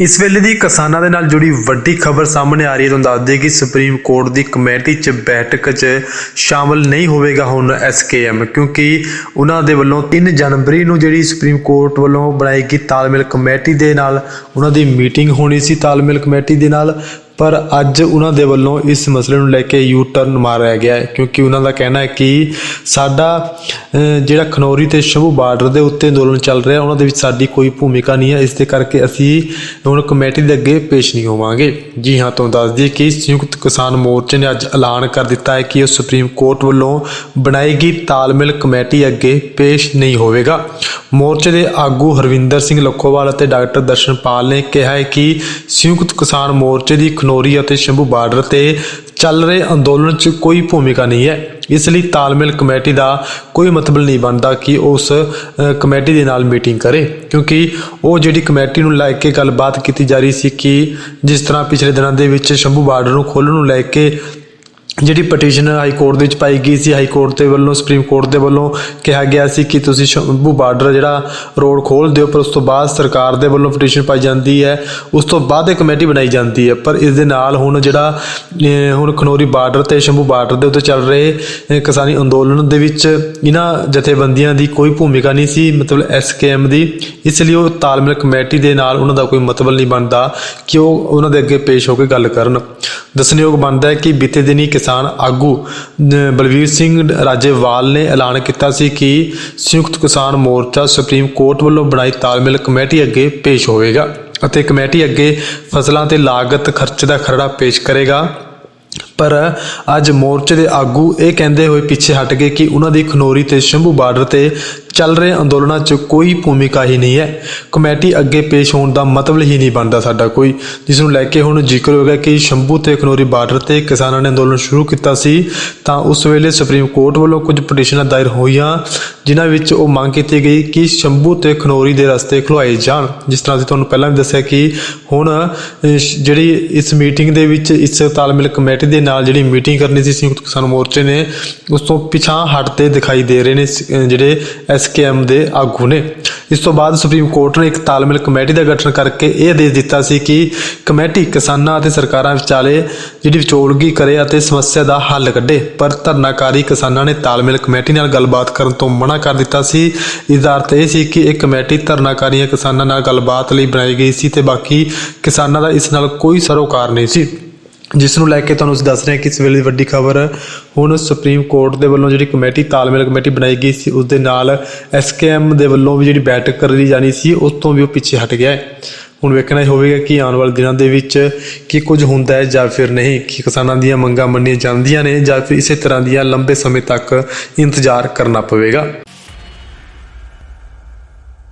ਇਸ ਵੇਲੇ ਦੀ ਕਿਸਾਨਾਂ ਦੇ ਨਾਲ ਜੁੜੀ ਵੱਡੀ ਖਬਰ ਸਾਹਮਣੇ ਆ ਰਹੀ ਹੈ। ਤੁਹਾਨੂੰ ਦੱਸ ਦਈਏ ਕਿ ਸੁਪਰੀਮ ਕੋਰਟ ਦੀ ਕਮੇਟੀ 'ਚ ਬੈਠਕ 'ਚ ਸ਼ਾਮਲ ਨਹੀਂ ਹੋਵੇਗਾ ਹੁਣ ਐਸਕੇਐਮ ਕਿਉਂਕਿ ਉਹਨਾਂ ਦੇ ਵੱਲੋਂ 3 ਜਨਵਰੀ ਨੂੰ ਜਿਹੜੀ ਸੁਪਰੀਮ ਕੋਰਟ ਵੱਲੋਂ ਬਣਾਈ ਗਈ ਤਾਲਮੇਲ ਕਮੇਟੀ ਦੇ ਨਾਲ ਉਹਨਾਂ ਦੀ ਮੀਟਿੰਗ ਹੋਣੀ ਸੀ। ਤਾਲਮੇਲ ਕਮੇਟੀ ਦੇ ਨਾਲ ਪਰ ਅੱਜ ਉਹਨਾਂ ਦੇ ਵੱਲੋਂ ਇਸ ਮਸਲੇ ਨੂੰ ਲੈ ਕੇ ਯੂ ਟਰਨ ਮਾਰਿਆ ਗਿਆ ਹੈ, ਕਿਉਂਕਿ ਉਹਨਾਂ ਦਾ ਕਹਿਣਾ ਹੈ ਕਿ ਸਾਡਾ ਜਿਹੜਾ ਖਨੌਰੀ ਤੇ ਸ਼ੰਭੂ ਬਾਰਡਰ ਦੇ ਉੱਤੇ ਅੰਦੋਲਨ ਚੱਲ ਰਿਹਾ, ਉਹਨਾਂ ਦੇ ਵਿੱਚ ਸਾਡੀ ਕੋਈ ਭੂਮਿਕਾ ਨਹੀਂ ਹੈ, ਇਸ ਦੇ ਕਰਕੇ ਅਸੀਂ ਹੁਣ ਕਮੇਟੀ ਦੇ ਅੱਗੇ ਪੇਸ਼ ਨਹੀਂ ਹੋਵਾਂਗੇ। ਜੀ ਹਾਂ, ਤੁਹਾਨੂੰ ਦੱਸ ਦਈਏ ਕਿ ਸੰਯੁਕਤ ਕਿਸਾਨ ਮੋਰਚੇ ਨੇ ਅੱਜ ਐਲਾਨ ਕਰ ਦਿੱਤਾ ਹੈ ਕਿ ਉਹ ਸੁਪਰੀਮ ਕੋਰਟ ਵੱਲੋਂ ਬਣਾਈ ਗਈ ਤਾਲਮੇਲ ਕਮੇਟੀ ਅੱਗੇ ਪੇਸ਼ ਨਹੀਂ ਹੋਵੇਗਾ। ਮੋਰਚੇ ਦੇ ਆਗੂ ਹਰਵਿੰਦਰ ਸਿੰਘ ਲੱਖੋਵਾਲ ਅਤੇ ਡਾਕਟਰ ਦਰਸ਼ਨਪਾਲ ਨੇ ਕਿਹਾ ਹੈ ਕਿ ਸੰਯੁਕਤ ਕਿਸਾਨ ਮੋਰਚੇ ਦੀ ਖਨੋਰੀ ਅਤੇ ਸ਼ੰਭੂ ਬਾਰਡਰ ਤੇ ਚੱਲ ਰਹੇ ਅੰਦੋਲਨ 'ਚ ਕੋਈ ਭੂਮਿਕਾ ਨਹੀਂ ਹੈ। ਇਸ ਲਈ ਤਾਲਮੇਲ ਕਮੇਟੀ ਦਾ ਕੋਈ ਮਤਲਬ ਨਹੀਂ ਬਣਦਾ ਕਿ ਉਸ ਕਮੇਟੀ ਦੇ ਨਾਲ ਮੀਟਿੰਗ ਕਰੇ। ਕਿਉਂਕਿ ਉਹ ਜਿਹੜੀ ਕਮੇਟੀ ਨੂੰ ਲੈ ਕੇ ਗੱਲਬਾਤ ਕੀਤੀ ਜਾ ਰਹੀ ਸੀ ਕਿ ਜਿਸ ਤਰ੍ਹਾਂ ਪਿਛਲੇ ਦਿਨਾਂ ਦੇ ਵਿੱਚ ਸ਼ੰਭੂ ਬਾਰਡਰ ਨੂੰ ਖੋਲ੍ਹਣ ਨੂੰ ਲੈ ਕੇ ਜਿਹੜੀ ਪਟੀਸ਼ਨ ਹਾਈ ਕੋਰਟ ਦੇ ਵਿੱਚ ਪਾਈ ਗਈ ਸੀ ਹਾਈ ਕੋਰਟ ਦੇ ਵੱਲੋਂ ਸੁਪਰੀਮ ਕੋਰਟ ਦੇ ਵੱਲੋਂ ਕਿਹਾ ਗਿਆ ਸੀ ਕਿ ਤੁਸੀਂ ਸ਼ੰਭੂ ਬਾਰਡਰ ਜਿਹੜਾ ਰੋਡ ਖੋਲ ਦਿਓ ਪਰ ਉਸ ਤੋਂ ਬਾਅਦ ਸਰਕਾਰ ਦੇ ਵੱਲੋਂ ਪਟੀਸ਼ਨ ਪਾਈ ਜਾਂਦੀ ਹੈ, ਉਸ ਤੋਂ ਬਾਅਦ ਇਹ ਕਮੇਟੀ ਬਣਾਈ ਜਾਂਦੀ ਹੈ, ਪਰ ਇਸ ਦੇ ਨਾਲ ਹੁਣ ਜਿਹੜਾ ਹੁਣ ਖਨੌਰੀ ਬਾਰਡਰ ਤੇ ਸ਼ੰਭੂ ਬਾਰਡਰ ਦੇ ਉੱਤੇ ਚੱਲ ਰਹੇ ਕਿਸਾਨੀ ਅੰਦੋਲਨ ਦੇ ਵਿੱਚ ਇਹਨਾਂ ਜਥੇਬੰਦੀਆਂ ਦੀ ਕੋਈ ਭੂਮਿਕਾ ਨਹੀਂ ਸੀ, ਮਤਲਬ ਐਸਕੇਐਮ ਦੀ, ਇਸ ਲਈ ਉਹ ਤਾਲਮੇਲ ਕਮੇਟੀ ਦੇ ਨਾਲ ਉਹਨਾਂ ਦਾ ਕੋਈ ਮਤਲਬ ਨਹੀਂ ਬਣਦਾ ਕਿ ਉਹ ਉਹਨਾਂ ਦੇ ਅੱਗੇ ਪੇਸ਼ ਹੋ ਕੇ ਗੱਲ ਕਰਨ। ਦੱਸਣਯੋਗ ਬਣਦਾ ਹੈ ਕਿ ਬੀਤੇ ਦਿਨੀ ਕਿਸਾਨ ਆਗੂ ਅਹ, ਬਲਵੀਰ ਸਿੰਘ ਰਾਜੇਵਾਲ ਨੇ ਐਲਾਨ ਕੀਤਾ ਸੀ ਕਿ ਸੰਯੁਕਤ ਕਿਸਾਨ ਮੋਰਚਾ ਸੁਪਰੀਮ ਕੋਰਟ ਵੱਲੋਂ ਬਣਾਈ ਤਾਲਮੇਲ ਕਮੇਟੀ ਅੱਗੇ ਪੇਸ਼ ਹੋਵੇਗਾ ਅਤੇ ਕਮੇਟੀ ਅੱਗੇ ਫਸਲਾਂ ਤੇ ਲਾਗਤ ਖਰਚ ਦਾ ਖਰੜਾ ਪੇਸ਼ ਕਰੇਗਾ। ਪਰ ਅੱਜ ਮੋਰਚੇ ਦੇ ਆਗੂ ਇਹ ਕਹਿੰਦੇ ਹੋਏ ਪਿੱਛੇ ਹਟ ਗਏ ਕਿ ਉਹਨਾਂ ਦੀ ਖਨੌਰੀ ਤੇ ਸ਼ੰਭੂ ਬਾਰਡਰ ਤੇ ਚੱਲ ਰਹੇ ਅੰਦੋਲਨਾਂ 'ਚ ਕੋਈ ਭੂਮਿਕਾ ਹੀ ਨਹੀਂ ਹੈ। ਕਮੇਟੀ ਅੱਗੇ ਪੇਸ਼ ਹੋਣ ਦਾ ਮਤਲਬ ਹੀ ਨਹੀਂ ਬਣਦਾ ਸਾਡਾ ਕੋਈ, ਜਿਸ ਨੂੰ ਲੈ ਕੇ ਹੁਣ ਜ਼ਿਕਰ ਹੋ ਗਿਆ ਕਿ ਸ਼ੰਭੂ ਤੇ ਖਨੌਰੀ ਬਾਰਡਰ ਤੇ ਕਿਸਾਨਾਂ ਨੇ ਅੰਦੋਲਨ ਸ਼ੁਰੂ ਕੀਤਾ ਸੀ, ਤਾਂ ਉਸ ਵੇਲੇ ਸੁਪਰੀਮ ਕੋਰਟ ਵੱਲੋਂ ਕੁਝ ਪਟੀਸ਼ਨਾਂ ਦਾਇਰ ਹੋਈਆਂ, ਜਿਨ੍ਹਾਂ ਵਿੱਚ ਉਹ ਮੰਗ ਕੀਤੀ ਗਈ ਕਿ ਸ਼ੰਭੂ ਤੇ ਖਨੌਰੀ ਦੇ ਰਸਤੇ ਖੁਲਵਾਏ ਜਾਣ। ਜਿਸ ਤਰ੍ਹਾਂ ਅਸੀਂ ਤੁਹਾਨੂੰ ਪਹਿਲਾਂ ਵੀ ਦੱਸਿਆ ਕਿ ਹੁਣ ਜਿਹੜੀ ਇਸ ਮੀਟਿੰਗ ਦੇ ਵਿੱਚ ਇਸ ਤਾਲਮੇਲ ਕਮੇਟੀ ਦੇ ਨਾਲ ਜਿਹੜੀ ਮੀਟਿੰਗ ਕਰਨੀ ਸੀ ਸੰਯੁਕਤ ਕਿਸਾਨ ਮੋਰਚੇ ਨੇ ਉਸ ਤੋਂ ਪਿਛਾਂ ਹਟਦੇ ਦਿਖਾਈ ਦੇ ਰਹੇ ਨੇ ਸ- ਅਹ, ਜਿਹੜੇ ਐਸਕੇਐਮ ਦੇ ਆਗੂ ਨੇ। ਇਸ ਤੋਂ ਬਾਅਦ ਸੁਪਰੀਮ ਕੋਰਟ ਨੇ ਇੱਕ ਤਾਲਮੇਲ ਕਮੇਟੀ ਦਾ ਗਠਨ ਕਰਕੇ ਇਹ ਆਦੇਸ਼ ਦਿੱਤਾ ਸੀ ਕਿ ਕਮੇਟੀ ਕਿਸਾਨਾਂ ਅਤੇ ਸਰਕਾਰਾਂ ਵਿਚਾਲੇ ਜਿਹੜੀ ਵਿਚੋਲਗੀ ਕਰੇ ਅਤੇ ਸਮੱਸਿਆ ਦਾ ਹੱਲ ਕੱਢੇ। ਪਰ ਧਰਨਾਕਾਰੀ ਕਿਸਾਨਾਂ ਨੇ ਤਾਲਮੇਲ ਕਮੇਟੀ ਨਾਲ ਗੱਲਬਾਤ ਕਰਨ ਤੋਂ ਮਨਾ ਕਰ ਦਿੱਤਾ ਸੀ। ਇਸ ਦਾ ਅਰਥ ਇਹ ਸੀ ਕਿ ਇਹ ਕਮੇਟੀ ਧਰਨਾਕਾਰੀਆਂ ਕਿਸਾਨਾਂ ਨਾਲ ਗੱਲਬਾਤ ਲਈ ਬਣਾਈ ਗਈ ਸੀ ਤੇ ਬਾਕੀ ਕਿਸਾਨਾਂ ਦਾ ਇਸ ਨਾਲ ਕੋਈ ਸਰੋਕਾਰ ਨਹੀਂ ਸੀ। ਜਿਸ ਨੂੰ ਲੈ ਕੇ ਤੁਹਾਨੂੰ ਅਸੀਂ ਦੱਸ ਰਹੇ ਹਾਂ ਕਿ ਇਸ ਵੇਲੇ ਦੀ ਵੱਡੀ ਖਬਰ, ਹੁਣ ਸੁਪਰੀਮ ਕੋਰਟ ਦੇ ਵੱਲੋਂ ਜਿਹੜੀ ਕਮੇਟੀ, ਤਾਲਮੇਲ ਕਮੇਟੀ ਬਣਾਈ ਗਈ ਸੀ ਉਸ ਦੇ ਨਾਲ ਐਸਕੇਐਮ ਦੇ ਵੱਲੋਂ ਵੀ ਜਿਹੜੀ ਬੈਠਕ ਕਰੀ ਜਾਣੀ ਸੀ, ਉਸ ਤੋਂ ਵੀ ਉਹ ਪਿੱਛੇ ਹਟ ਗਿਆ ਹੈ। ਹੁਣ ਵੇਖਣਾ ਇਹ ਹੋਵੇਗਾ ਕਿ ਆਉਣ ਵਾਲੇ ਦਿਨਾਂ ਦੇ ਵਿੱਚ ਕੀ ਕੁਝ ਹੁੰਦਾ ਹੈ ਜਾਂ ਫਿਰ ਨਹੀਂ, ਕਿ ਕਿਸਾਨਾਂ ਦੀਆਂ ਮੰਗਾਂ ਮੰਨੀਆਂ ਜਾਂਦੀਆਂ ਨੇ ਜਾਂ ਫਿਰ ਇਸੇ ਤਰ੍ਹਾਂ ਦੀਆਂ ਲੰਬੇ ਸਮੇਂ ਤੱਕ ਇੰਤਜ਼ਾਰ ਕਰਨਾ ਪਵੇਗਾ।